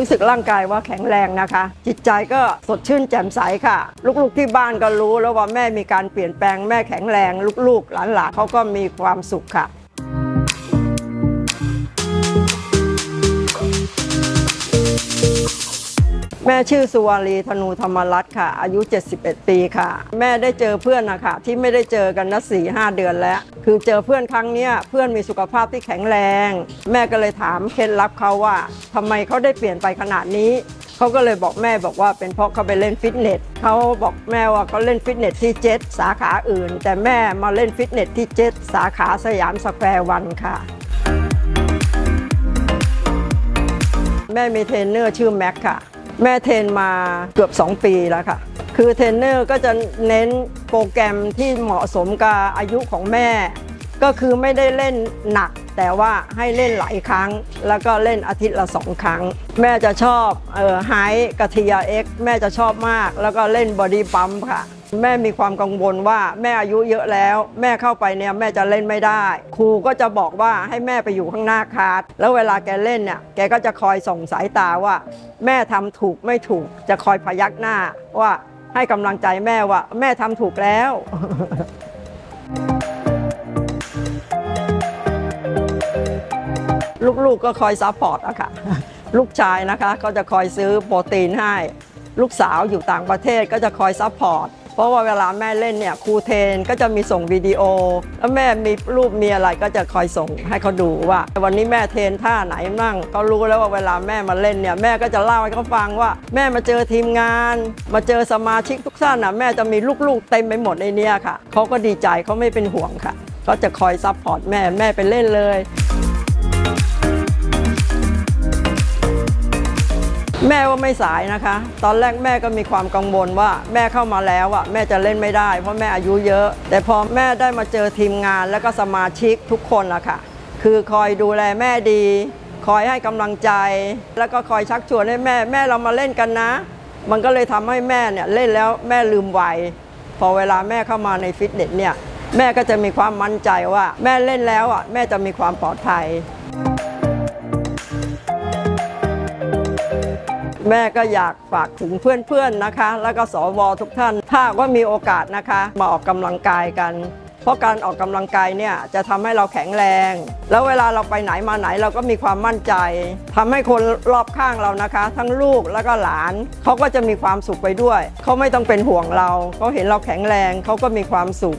รู้สึกร่างกายว่าแข็งแรงนะคะ จิตใจก็สดชื่นแจ่มใสค่ะ ลูกๆที่บ้านก็รู้แล้วว่าแม่มีการเปลี่ยนแปลงแม่แข็งแรง ลูกๆ หลานๆเขาก็มีความสุขค่ะ แม่ชื่อสุวารีธนูธรรมรัตน์ค่ะ อายุ 71 ปีค่ะ แม่ได้เจอเพื่อนนะคะที่ไม่ได้เจอกันนะสี่ห้าเดือนแล้ว คือเจอเพื่อนครั้งเนี้ยเพื่อนมีสุขภาพที่แข็งแรง แม่ก็เลยถามเคล็ดลับเขาว่าทำไมเขาได้เปลี่ยนไปขนาดนี้เขาก็เลยบอกแม่บอกว่าเป็นเพราะเขาไปเล่นฟิตเนสเขาบอกแม่ว่าเขาเล่นฟิตเนสที่เจ็ตสาขาอื่น แต่แม่มาเล่นฟิตเนสที่เจ็ตสาขาสยามสแควร์วันค่ะแม่มีเทรนเนอร์ชื่อแม็กค่ะ แม่เทรนมาเกือบ 2 ปีแล้วค่ะ คือเทรนเนอร์ก็จะเน้นโปรแกรมที่เหมาะสมกับอายุของแม่ ก็คือไม่ได้เล่นหนัก แต่ว่าให้เล่นหลายครั้ง แล้วก็เล่นอาทิตย์ละสองครั้ง แม่จะชอบเออไฮกะทิยาเอ็กแม่จะชอบมาก แล้วก็เล่นบอดี้ปั๊มค่ะ แม่มีความกังวลว่าแม่อายุเยอะแล้ว แม่เข้าไปเนี่ยแม่จะเล่นไม่ได้ ครูก็จะบอกว่าให้แม่ไปอยู่ข้างหน้าคาร์ดแล้วเวลาแกเล่นเนี่ยแกก็จะคอยส่งสายตาว่า แม่ทำถูกไม่ถูกจะคอยพยักหน้าว่าให้กำลังใจแม่ว่า แม่ทำถูกแล้วลูกๆก็คอยซัพพอร์ตอะค่ะ ลูกชายนะคะก็จะคอยซื้อโปรตีนให้ ลูกสาวอยู่ต่างประเทศก็จะคอยซัพพอร์ต เพราะว่าเวลาแม่เล่นเนี่ยครูเทนก็จะมีส่งวิดีโอ แล้วแม่มีรูปมีอะไรก็จะคอยส่งให้เขาดูว่า วันนี้แม่เทนท่าไหนมั่งเขารู้แล้วว่าเวลาแม่มาเล่นเนี่ยแม่ก็จะเล่าให้เขาฟังว่า แม่มาเจอทีมงาน มาเจอสมาชิกทุกท่านน่ะแม่จะมีลูกๆเต็มไปหมดในเนี้ยค่ะเขาก็ดีใจเขาไม่เป็นห่วงค่ะเขาจะคอยซัพพอร์ตแม่แม่ไปเล่นเลย แม่ว่าไม่สายนะคะ ตอนแรกแม่ก็มีความกังวลว่าแม่เข้ามาแล้วอะแม่จะเล่นไม่ได้ เพราะแม่อายุเยอะ แต่พอแม่ได้มาเจอทีมงานแล้วก็สมาชิกทุกคนละค่ะ คือคอยดูแลแม่ดี คอยให้กำลังใจ แล้วก็คอยชักชวนให้แม่แม่เรามาเล่นกันนะ มันก็เลยทำให้แม่เนี่ยเล่นแล้วแม่ลืมวัยพอเวลาแม่เข้ามาในฟิตเนสเนี่ยแม่ก็จะมีความมั่นใจว่า แม่เล่นแล้วอะแม่จะมีความปลอดภัย แม่ก็อยากฝากถึงเพื่อนๆนะคะ แล้วก็สวทุกท่าน ถ้าว่ามีโอกาสนะคะ มาออกกำลังกายกัน เพราะการออกกำลังกายเนี่ยจะทำให้เราแข็งแรง แล้วเวลาเราไปไหนมาไหนเราก็มีความมั่นใจทำให้คนรอบข้างเรานะคะ ทั้งลูกแล้วก็หลานเขาก็จะมีความสุขไปด้วยเขาไม่ต้องเป็นห่วงเราเขาเห็นเราแข็งแรงเขาก็มีความสุข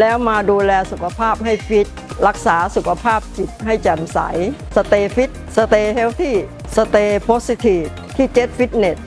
แล้วมาดูแลสุขภาพให้ฟิต รักษาสุขภาพจิตให้แจ่มใส สเตย์ฟิต สเตย์เฮลที่สเตย์โพสิทีฟที่เจ็ตฟิตเนส